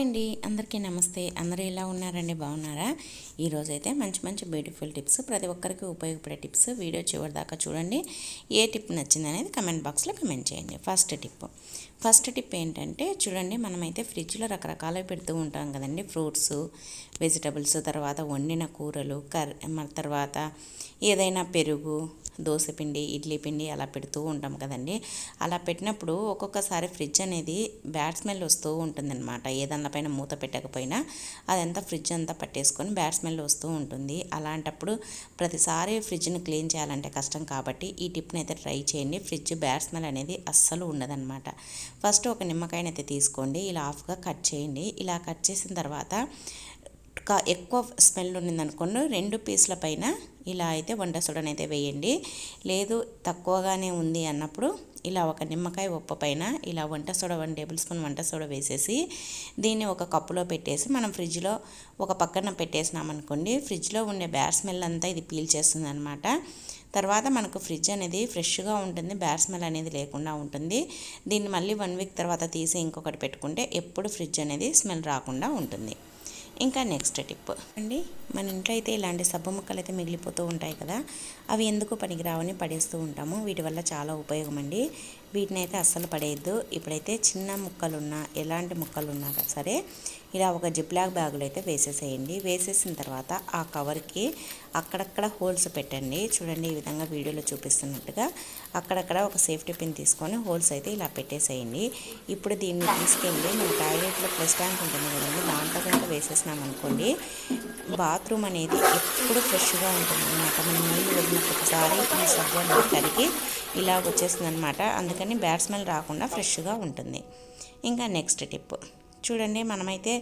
అండి అందరికీ నమస్తే. అందరూ ఎలా ఉన్నారండి? బాగున్నారా? ఈరోజైతే మంచి మంచి బ్యూటిఫుల్ టిప్స్ ప్రతి ఒక్కరికి ఉపయోగపడే టిప్స్ వీడియో చివరి దాకా చూడండి. ఏ టిప్ నచ్చింది అనేది కమెంట్ బాక్స్లో కమెంట్ చేయండి. ఫస్ట్ టిప్ ఫస్ట్ టిప్ ఏంటంటే చూడండి మనమైతే ఫ్రిడ్జ్లో రకరకాలు పెడుతూ ఉంటాం కదండి. ఫ్రూట్స్ వెజిటబుల్స్ తర్వాత వండిన కూరలు కర్ తర్వాత ఏదైనా పెరుగు పిండి ఇడ్లీ పిండి అలా పెడుతూ ఉంటాం కదండి. అలా పెట్టినప్పుడు ఒక్కొక్కసారి ఫ్రిడ్జ్ అనేది బ్యాడ్ స్మెల్ వస్తూ ఉంటుందన్నమాట. ఏదన్నా పైన మూత పెట్టకపోయినా అదంతా ఫ్రిడ్జ్ అంతా పట్టేసుకొని బ్యాడ్ స్మెల్ వస్తూ ఉంటుంది. అలాంటప్పుడు ప్రతిసారి ఫ్రిడ్జ్ని క్లీన్ చేయాలంటే కష్టం కాబట్టి ఈ టిప్ని అయితే ట్రై చేయండి. ఫ్రిడ్జ్ బ్యాడ్ స్మెల్ అనేది అస్సలు ఉండదన్నమాట. ఫస్ట్ ఒక నిమ్మకాయని అయితే తీసుకోండి ఇలా హాఫ్గా కట్ చేయండి. ఇలా కట్ చేసిన తర్వాత ఎక్కువ స్మెల్ ఉన్నదనుకోండి రెండు పీసుల పైన ఇలా అయితే వంట సోడాని అయితే వేయండి. లేదు తక్కువగానే ఉంది అన్నప్పుడు ఇలా ఒక నిమ్మకాయ ఉప్ప పైన ఇలా వంట సోడా వన్ టేబుల్ స్పూన్ వంట సోడా వేసేసి దీన్ని ఒక కప్పులో పెట్టేసి మనం ఫ్రిడ్జ్లో ఒక పక్కన పెట్టేసినామనుకోండి ఫ్రిడ్జ్లో ఉండే బ్యాడ్ స్మెల్ అంతా ఇది పీల్ చేస్తుంది అనమాట తర్వాత మనకు ఫ్రిడ్జ్ అనేది ఫ్రెష్గా ఉంటుంది బ్యాడ్ స్మెల్ అనేది లేకుండా ఉంటుంది. దీన్ని మళ్ళీ వన్ వీక్ తర్వాత తీసి ఇంకొకటి పెట్టుకుంటే ఎప్పుడు ఫ్రిడ్జ్ అనేది స్మెల్ రాకుండా ఉంటుంది. ఇంకా నెక్స్ట్ టిప్. అండి మన ఇంట్లో అయితే ఇలాంటి సబ్బు ముక్కలు అయితే మిగిలిపోతూ ఉంటాయి కదా అవి ఎందుకు పనికిరావని పడేస్తూ ఉంటాము. వీటి వల్ల చాలా ఉపయోగం అండి. వీటిని అయితే అస్సలు పడేయద్దు. ఇప్పుడైతే చిన్న ముక్కలున్నా ఎలాంటి ముక్కలున్నా సరే ఇలా ఒక జిప్లాక్ బ్యాగులు అయితే వేసేసేయండి. వేసేసిన తర్వాత ఆ కవర్కి అక్కడక్కడ హోల్స్ పెట్టండి. చూడండి ఈ విధంగా వీడియోలో చూపిస్తున్నట్టుగా అక్కడక్కడ ఒక సేఫ్టీ పిన్ తీసుకొని హోల్స్ అయితే ఇలా పెట్టేసేయండి. ఇప్పుడు దీన్ని తీసుకెళ్ళి మన టాయిలెట్లో ప్లస్ ట్యాంక్ ఉంటుంది కదండి దాంట్లో కనుక వేసేసినాం అనుకోండి బాత్రూమ్ అనేది ఎప్పుడు ఫ్రెష్గా ఉంటుంది. అనమాట మనం నీళ్ళు వదిలిన ప్రతిసారి ఈ సబ్బు అనేది ఇలా వచ్చేస్తుంది అనమాట అందుకని బ్యాడ్ స్మెల్ రాకుండా ఫ్రెష్గా ఉంటుంది. ఇంకా నెక్స్ట్ టిప్. చూడండి మనమైతే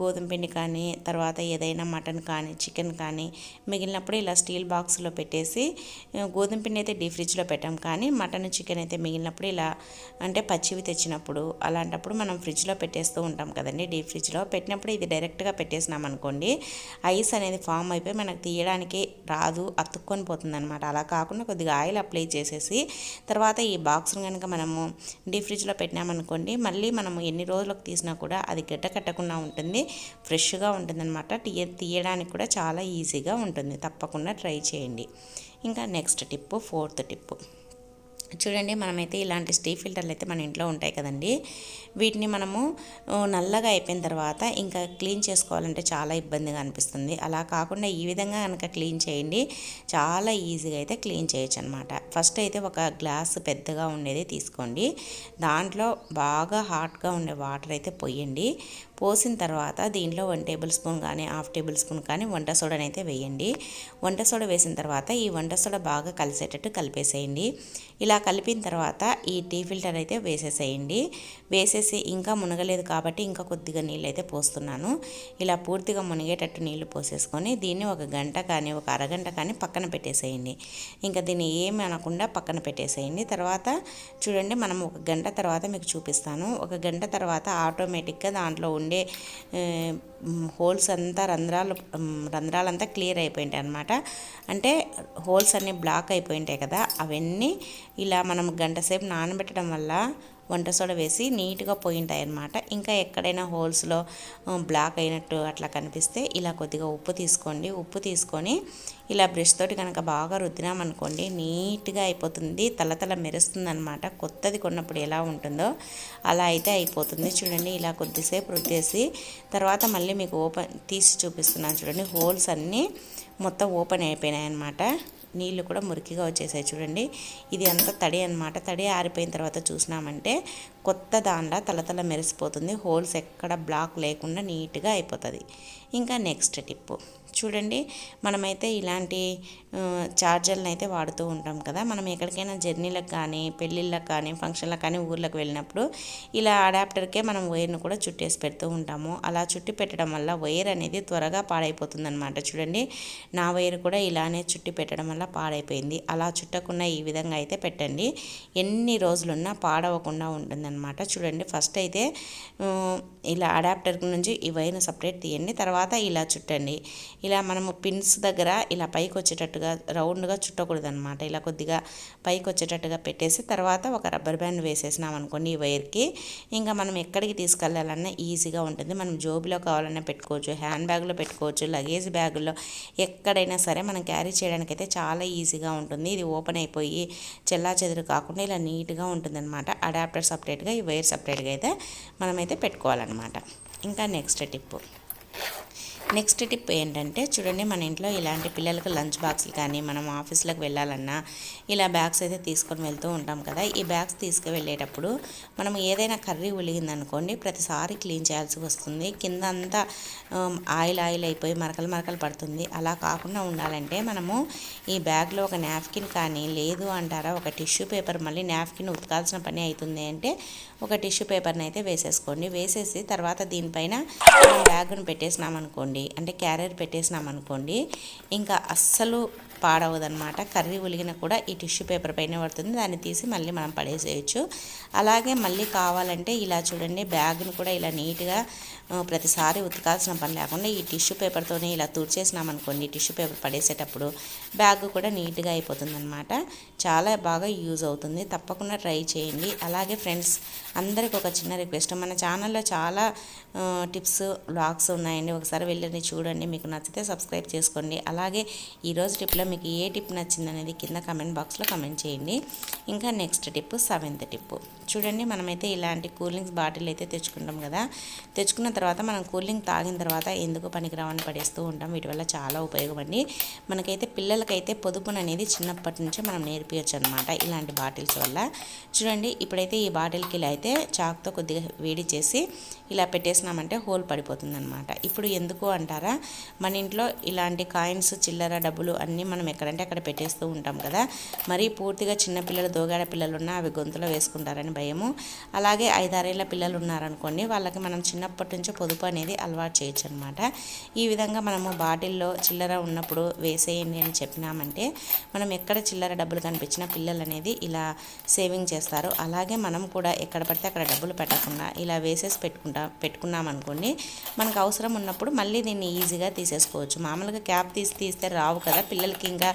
గోధుమ పిండి కానీ తర్వాత ఏదైనా మటన్ కానీ చికెన్ కానీ మిగిలినప్పుడు ఇలా స్టీల్ బాక్స్లో పెట్టేసి గోధుమ పిండి అయితే డీ ఫ్రిడ్జ్లో పెట్టాం. కానీ మటన్ చికెన్ అయితే మిగిలినప్పుడు ఇలా అంటే పచ్చివి తెచ్చినప్పుడు అలాంటప్పుడు మనం ఫ్రిడ్జ్లో పెట్టేస్తూ ఉంటాం కదండి డీ ఫ్రిడ్జ్లో. పెట్టినప్పుడు ఇది డైరెక్ట్గా పెట్టేసినాం అనుకోండి ఐస్ అనేది ఫామ్ అయిపోయి మనకు తీయడానికి రాదు అతుక్కొని పోతుంది అనమాట అలా కాకుండా కొద్దిగా ఆయిల్ అప్లై చేసేసి తర్వాత ఈ బాక్స్ను కనుక మనము డీ ఫ్రిడ్జ్లో పెట్టినామనుకోండి మళ్ళీ మనము ఎన్ని రోజులకు తీసినా కూడా కూడా అది గడ్డ కట్టకుండా ఉంటుంది ఫ్రెష్గా ఉంటుందన్నమాట. తీయ తీయడానికి కూడా చాలా ఈజీగా ఉంటుంది. తప్పకుండా ట్రై చేయండి. ఇంకా నెక్స్ట్ టిప్పు ఫోర్త్ టిప్పు. చూడండి మనమైతే ఇలాంటి స్టీ ఫిల్టర్లు అయితే మన ఇంట్లో ఉంటాయి కదండి. వీటిని మనము నల్లగా అయిపోయిన తర్వాత ఇంకా క్లీన్ చేసుకోవాలంటే చాలా ఇబ్బందిగా అనిపిస్తుంది. అలా కాకుండా ఈ విధంగా కనుక క్లీన్ చేయండి చాలా ఈజీగా అయితే క్లీన్ చేయొచ్చు అనమాట ఫస్ట్ అయితే ఒక గ్లాస్ పెద్దగా ఉండేది తీసుకోండి. దాంట్లో బాగా హాట్గా ఉండే వాటర్ అయితే పొయ్యండి పోసిన తర్వాత దీంట్లో వన్ టేబుల్ స్పూన్ కానీ హాఫ్ టేబుల్ స్పూన్ కానీ వంట సోడాని అయితే వేయండి. వంట సోడా వేసిన తర్వాత ఈ వంట సోడా బాగా కలిసేటట్టు కలిపేసేయండి. ఇలా కలిపిన తర్వాత ఈ టీ ఫిల్టర్ అయితే వేసేసేయండి. వేసేసి ఇంకా మునగలేదు కాబట్టి ఇంకా కొద్దిగా నీళ్ళు అయితే పోస్తున్నాను. ఇలా పూర్తిగా మునిగేటట్టు నీళ్ళు పోసేసుకొని దీన్ని ఒక గంట కానీ ఒక అరగంట కానీ పక్కన పెట్టేసేయండి. ఇంకా దీన్ని ఏమి అనకుండా పక్కన పెట్టేసేయండి. తర్వాత చూడండి మనం ఒక గంట తర్వాత మీకు చూపిస్తాను. ఒక గంట తర్వాత ఆటోమేటిక్గా దాంట్లో ఉండే హోల్స్ అంతా రంధ్రాలు రంధ్రాలంతా క్లియర్ అయిపోయింటాయి అనమాట అంటే హోల్స్ అన్నీ బ్లాక్ అయిపోయింటాయి కదా అవన్నీ ఇలా మనం గంట సేపు నానబెట్టడం వల్ల వంట సోడ వేసి నీట్గా పోయింటాయి అనమాట ఇంకా ఎక్కడైనా హోల్స్లో బ్లాక్ అయినట్టు అట్లా కనిపిస్తే ఇలా కొద్దిగా ఉప్పు తీసుకోండి. ఉప్పు తీసుకొని ఇలా బ్రష్ తోటి కనుక బాగా రుద్దినామనుకోండి నీట్గా అయిపోతుంది. తల మెరుస్తుంది అనమాట కొత్తది కొన్నప్పుడు ఎలా ఉంటుందో అలా అయితే అయిపోతుంది. చూడండి ఇలా కొద్దిసేపు రుద్దేసి తర్వాత మళ్ళీ మీకు ఓపెన్ తీసి చూపిస్తున్నాను చూడండి. హోల్స్ అన్నీ మొత్తం ఓపెన్ అయిపోయినాయి అనమాట నీళ్ళు కూడా మురికిగా వచ్చేసాయి చూడండి. ఇది అంతా తడి అనమాట తడి ఆరిపోయిన తర్వాత చూసినామంటే కొత్త దాంట్లో తలతల మెరిసిపోతుంది. హోల్స్ ఎక్కడ బ్లాక్ లేకుండా నీట్గా అయిపోతుంది. ఇంకా నెక్స్ట్ టిప్పు. చూడండి మనమైతే ఇలాంటి ఛార్జర్లను అయితే వాడుతూ ఉంటాం కదా. మనం ఎక్కడికైనా జర్నీలకు కానీ పెళ్ళిళ్ళకి కానీ ఫంక్షన్లకు కానీ ఊర్లకు వెళ్ళినప్పుడు ఇలా అడాప్టర్కే మనం వైర్ను కూడా చుట్టేసి పెడుతూ ఉంటాము. అలా చుట్టి పెట్టడం వల్ల వైర్ అనేది త్వరగా పాడైపోతుంది అనమాట చూడండి నా వైర్ కూడా ఇలానే చుట్టి పెట్టడం వల్ల పాడైపోయింది. అలా చుట్టకుండా ఈ విధంగా అయితే పెట్టండి. ఎన్ని రోజులున్నా పాడవకుండా ఉంటుంది అనమాట చూడండి ఫస్ట్ అయితే ఇలా అడాప్టర్ నుంచి ఈ వైర్ను సపరేట్ తీయండి తర్వాత ఇలా చుట్టండి. ఇలా మనము పిన్స్ దగ్గర ఇలా పైకి వచ్చేటట్టుగా రౌండ్గా చుట్టకూడదు అనమాట ఇలా కొద్దిగా పైకి వచ్చేటట్టుగా పెట్టేసి తర్వాత ఒక రబ్బర్ బ్యాండ్ వేసేసినాం అనుకోండి ఈ వైర్కి. ఇంకా మనం ఎక్కడికి తీసుకెళ్ళాలన్నా ఈజీగా ఉంటుంది. మనం జోబులో కావాలన్నా పెట్టుకోవచ్చు హ్యాండ్ బ్యాగ్లో పెట్టుకోవచ్చు లగేజ్ బ్యాగుల్లో ఎక్కడైనా సరే మనం క్యారీ చేయడానికి అయితే చాలా ఈజీగా ఉంటుంది. ఇది ఓపెన్ అయిపోయి చెల్లా చెదురు కాకుండా ఇలా నీట్గా ఉంటుందన్నమాట. అడాప్టర్ సపరేట్ సపరేట్గా ఈ వైర్ సపరేట్గా అయితే మనమైతే పెట్టుకోవాలన్నమాట. ఇంకా నెక్స్ట్ టిప్పు నెక్స్ట్ టిప్ ఏంటంటే చూడండి మన ఇంట్లో ఇలాంటి పిల్లలకు లంచ్ బాక్స్లు కానీ మనం ఆఫీస్లోకి వెళ్ళాలన్నా ఇలా బ్యాగ్స్ అయితే తీసుకొని వెళ్తూ ఉంటాం కదా. ఈ బ్యాగ్స్ తీసుకువెళ్ళేటప్పుడు మనం ఏదైనా కర్రీ ఉలిగిందనుకోండి ప్రతిసారి క్లీన్ చేయాల్సి వస్తుంది. కింద అంతా ఆయిల్ ఆయిల్ అయిపోయి మరకలు మరకలు పడుతుంది. అలా కాకుండా ఉండాలంటే మనము ఈ బ్యాగ్లో ఒక నాప్కిన్ కానీ లేదు అంటారా ఒక టిష్యూ పేపర్ మళ్ళీ నాప్కిన్ ఉతకాల్సిన పని అవుతుంది అంటే ఒక టిష్యూ పేపర్ని అయితే వేసేసుకోండి. వేసేసి తర్వాత దీనిపైన బ్యాగ్ను పెట్టేసినాం అనుకోండి అంటే క్యారియర్ పెట్టేసినాం అనుకోండి ఇంకా అస్సలు పాడవదనమాట కర్రీ ఉలిగిన కూడా ఈ టిష్యూ పేపర్ పైన పడుతుంది. దాన్ని తీసి మళ్ళీ మనం పడేసేయచ్చు. అలాగే మళ్ళీ కావాలంటే ఇలా చూడండి బ్యాగ్ను కూడా ఇలా నీట్గా ప్రతిసారి ఉతకాల్సిన పని లేకుండా ఈ టిష్యూ పేపర్తోనే ఇలా తుడిచేసినాం టిష్యూ పేపర్ పడేసేటప్పుడు బ్యాగ్ కూడా నీట్గా అయిపోతుందన్నమాట. చాలా బాగా యూజ్ అవుతుంది. తప్పకుండా ట్రై చేయండి. అలాగే ఫ్రెండ్స్ అందరికి ఒక చిన్న రిక్వెస్ట్. మన ఛానల్లో చాలా టిప్స్ బ్లాగ్స్ ఉన్నాయండి. ఒకసారి వెళ్ళండి చూడండి. మీకు నచ్చితే సబ్స్క్రైబ్ చేసుకోండి. అలాగే ఈరోజు టిప్లో మీకు ఏ టిప్ నచ్చింది అనేది కింద కమెంట్ బాక్స్లో కమెంట్ చేయండి. ఇంకా నెక్స్ట్ టిప్ సెవెంత్ టిప్ చూడండి మనమైతే ఇలాంటి కూలింగ్స్ బాటిల్ అయితే తెచ్చుకుంటాం కదా. తెచ్చుకున్న తర్వాత మనం కూలింగ్ తాగిన తర్వాత ఎందుకు పనికిరావని పడేస్తూ ఉంటాం. వీటి వల్ల చాలా ఉపయోగం అండి. మనకైతే పిల్లలకైతే పొదుపును అనేది చిన్నప్పటి నుంచే మనం నేర్పించచ్చు అనమాట ఇలాంటి బాటిల్స్ వల్ల. చూడండి ఇప్పుడైతే ఈ బాటిల్కి ఇలా అయితే చాక్తో కొద్దిగా వేడి చేసి ఇలా పెట్టేసినామంటే హోల్ పడిపోతుంది అనమాట ఇప్పుడు ఎందుకు అంటారా? మన ఇంట్లో ఇలాంటి కాయిన్స్ చిల్లర డబ్బులు అన్నీ మనం మనం ఎక్కడంటే అక్కడ పెట్టేస్తూ ఉంటాం కదా. మరి పూర్తిగా చిన్నపిల్లలు దోగాడ పిల్లలు ఉన్నా అవి గొంతులో వేసుకుంటారని భయము. అలాగే ఐదారేళ్ళ పిల్లలు ఉన్నారనుకోండి వాళ్ళకి మనం చిన్నప్పటి నుంచి పొదుపు అనేది అలవాటు చేయొచ్చు అనమాట ఈ విధంగా మనము బాటిల్లో చిల్లర ఉన్నప్పుడు వేసేయండి అని చెప్పినామంటే మనం ఎక్కడ చిల్లర డబ్బులు కనిపించిన పిల్లలు అనేది ఇలా సేవింగ్ చేస్తారు. అలాగే మనం కూడా ఎక్కడ పడితే అక్కడ డబ్బులు పెట్టకుండా ఇలా వేసేసి పెట్టుకుంటా పెట్టుకున్నాం అనుకోండి మనకు అవసరం ఉన్నప్పుడు మళ్ళీ దీన్ని ఈజీగా తీసేసుకోవచ్చు. మామూలుగా క్యాప్ తీసి తీస్తే రావు కదా పిల్లలకి ఇంకా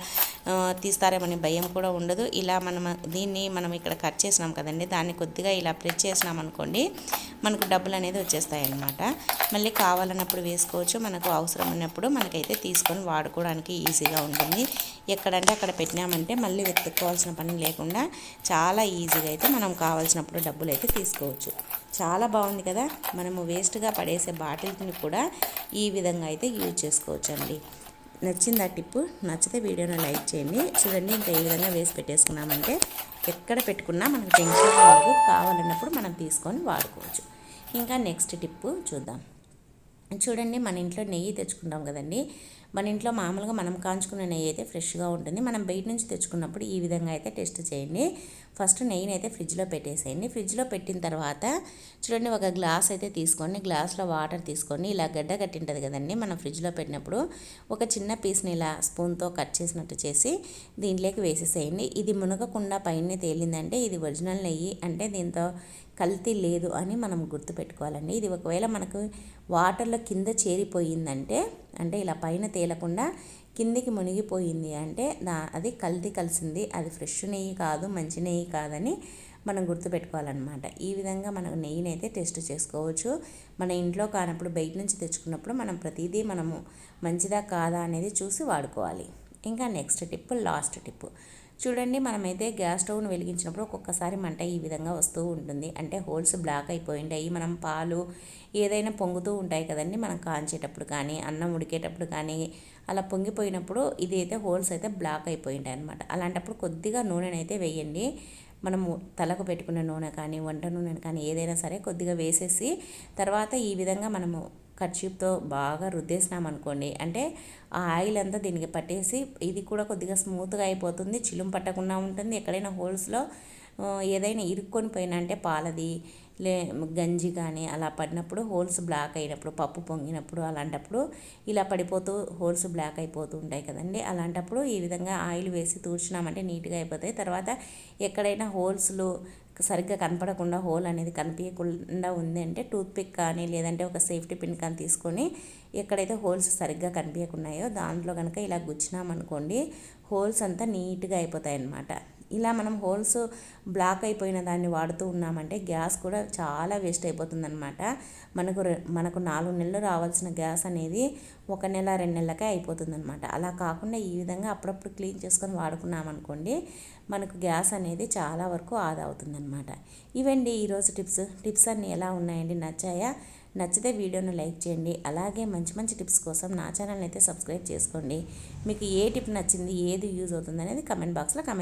తీస్తారేమనే భయం కూడా ఉండదు. ఇలా మనం దీన్ని మనం ఇక్కడ కట్ చేసినాం కదండి దాన్ని కొద్దిగా ఇలా ప్రెస్ చేసినాం అనుకోండి మనకు డబ్బులు అనేది వచ్చేస్తాయి అన్నమాట మళ్ళీ కావాలన్నప్పుడు వేసుకోవచ్చు మనకు అవసరం ఉన్నప్పుడు మనకైతే తీసుకొని వాడుకోవడానికి ఈజీగా ఉంటుంది. ఎక్కడంటే అక్కడ పెట్టినామంటే మళ్ళీ వెతుక్కోవాల్సిన పని లేకుండా చాలా ఈజీగా అయితే మనం కావాల్సినప్పుడు డబ్బులు అయితే తీసుకోవచ్చు. చాలా బాగుంది కదా మనము వేస్ట్గా పడేసే బాటిల్ని కూడా ఈ విధంగా అయితే యూజ్ చేసుకోవచ్చు అండి నచ్చింది ఆ టిప్పు నచ్చితే వీడియోని లైక్ చేయండి. చూడండి ఇంకా ఏ విధంగా వేసి పెట్టేసుకున్నామంటే ఎక్కడ పెట్టుకున్నా మనకు టెన్షన్ ఉండదు. కావాలన్నప్పుడు మనం తీసుకొని వాడుకోవచ్చు. ఇంకా నెక్స్ట్ టిప్పు చూద్దాం. చూడండి మన ఇంట్లో నెయ్యి తెచ్చుకుంటాం కదండి. మన ఇంట్లో మామూలుగా మనం కాంచుకున్న నెయ్యి అయితే ఫ్రెష్గా ఉంటుంది. మనం బయట నుంచి తెచ్చుకున్నప్పుడు ఈ విధంగా అయితే టెస్ట్ చేయండి. ఫస్ట్ నెయ్యిని అయితే ఫ్రిడ్జ్లో పెట్టేసేయండి. ఫ్రిడ్జ్లో పెట్టిన తర్వాత చూడండి ఒక గ్లాస్ అయితే తీసుకొని గ్లాస్లో వాటర్ తీసుకొని ఇలా గడ్డ కట్టింటుంది కదండి మనం ఫ్రిడ్జ్లో పెట్టినప్పుడు ఒక చిన్న పీస్ని ఇలా స్పూన్తో కట్ చేసినట్టు చేసి దీంట్లోకి వేసేసేయండి. ఇది మునగకుండా పైన తేలిందంటే ఇది ఒరిజినల్ నెయ్యి అంటే దీంతో కల్తీ లేదు అని మనం గుర్తుపెట్టుకోవాలండి. ఇది ఒకవేళ మనకు వాటర్లో కింద చేరిపోయిందంటే అంటే ఇలా పైన తేలకుండా కిందికి మునిగిపోయింది అంటే దా అది కల్తీ కలిసింది. అది ఫ్రెష్ నెయ్యి కాదు మంచి నెయ్యి కాదని మనం గుర్తుపెట్టుకోవాలన్నమాట. ఈ విధంగా మనం నెయ్యిని అయితే టెస్ట్ చేసుకోవచ్చు. మన ఇంట్లో కానప్పుడు బయట నుంచి తెచ్చుకున్నప్పుడు మనం ప్రతిదీ మనము మంచిదా కాదా అనేది చూసి వాడుకోవాలి. ఇంకా నెక్స్ట్ టిప్ లాస్ట్ టిప్ చూడండి మనమైతే గ్యాస్ స్టవ్ను వెలిగించినప్పుడు ఒక్కొక్కసారి మంట ఈ విధంగా వస్తూ ఉంటుంది. అంటే హోల్స్ బ్లాక్ అయిపోయి ఉంటాయి మనం పాలు ఏదైనా పొంగుతూ ఉంటాయి కదండి మనం కాంచేటప్పుడు కానీ అన్నం ఉడికేటప్పుడు కానీ అలా పొంగిపోయినప్పుడు ఇది అయితే హోల్స్ అయితే బ్లాక్ అయిపోయింటాయి అనమాట అలాంటప్పుడు కొద్దిగా నూనెనైతే వేయండి. మనము తలకు పెట్టుకున్న నూనె కానీ వంట నూనె కానీ ఏదైనా సరే కొద్దిగా వేసేసి తర్వాత ఈ విధంగా మనము కర్చీప్తో బాగా రుద్దేసినాం అనుకోండి. అంటే ఆ ఆయిల్ అంతా దీనికి పట్టేసి ఇది కూడా కొద్దిగా స్మూత్గా అయిపోతుంది. చిలుం పట్టకుండా ఉంటుంది. ఎక్కడైనా హోల్స్లో ఏదైనా ఇరుక్కొని పోయినా అంటే పాలది లే గంజి కానీ అలా పడినప్పుడు హోల్స్ బ్లాక్ అయినప్పుడు పప్పు పొంగినప్పుడు అలాంటప్పుడు ఇలా పడిపోతూ హోల్స్ బ్లాక్ అయిపోతూ ఉంటాయి కదండి. అలాంటప్పుడు ఈ విధంగా ఆయిల్ వేసి తూర్చినామంటే నీట్గా అయిపోతాయి. తర్వాత ఎక్కడైనా హోల్స్లు సరిగ్గా కనపడకుండా హోల్ అనేది కనిపించకుండా ఉంది అంటే టూత్పిక్ కానీ లేదంటే ఒక సేఫ్టీ పిన్ కానీ తీసుకొని ఎక్కడైతే హోల్స్ సరిగ్గా కనిపించకున్నాయో దాంట్లో కనుక ఇలా గుచ్చినామనుకోండి హోల్స్ అంతా నీట్గా అయిపోతాయి అన్నమాట ఇలా మనం హోల్స్ బ్లాక్ అయిపోయిన దాన్ని వాడుతూ ఉన్నామంటే గ్యాస్ కూడా చాలా వేస్ట్ అయిపోతుంది అనమాట మనకు మనకు నాలుగు నెలలు రావాల్సిన గ్యాస్ అనేది ఒక నెల రెండు నెలలకే అయిపోతుంది అనమాట అలా కాకుండా ఈ విధంగా అప్పుడప్పుడు క్లీన్ చేసుకొని వాడుకున్నామనుకోండి మనకు గ్యాస్ అనేది చాలా వరకు ఆదా అవుతుందన్నమాట. ఇవండి ఈరోజు టిప్స్. టిప్స్ అన్నీ ఎలా ఉన్నాయండి? నచ్చాయా? నచ్చితే వీడియోను లైక్ చేయండి. అలాగే మంచి మంచి టిప్స్ కోసం నా ఛానల్ అయితే సబ్స్క్రైబ్ చేసుకోండి. మీకు ఏ టిప్ నచ్చింది ఏది యూజ్ అవుతుంది అనేది కమెంట్ బాక్స్లో కమెంట్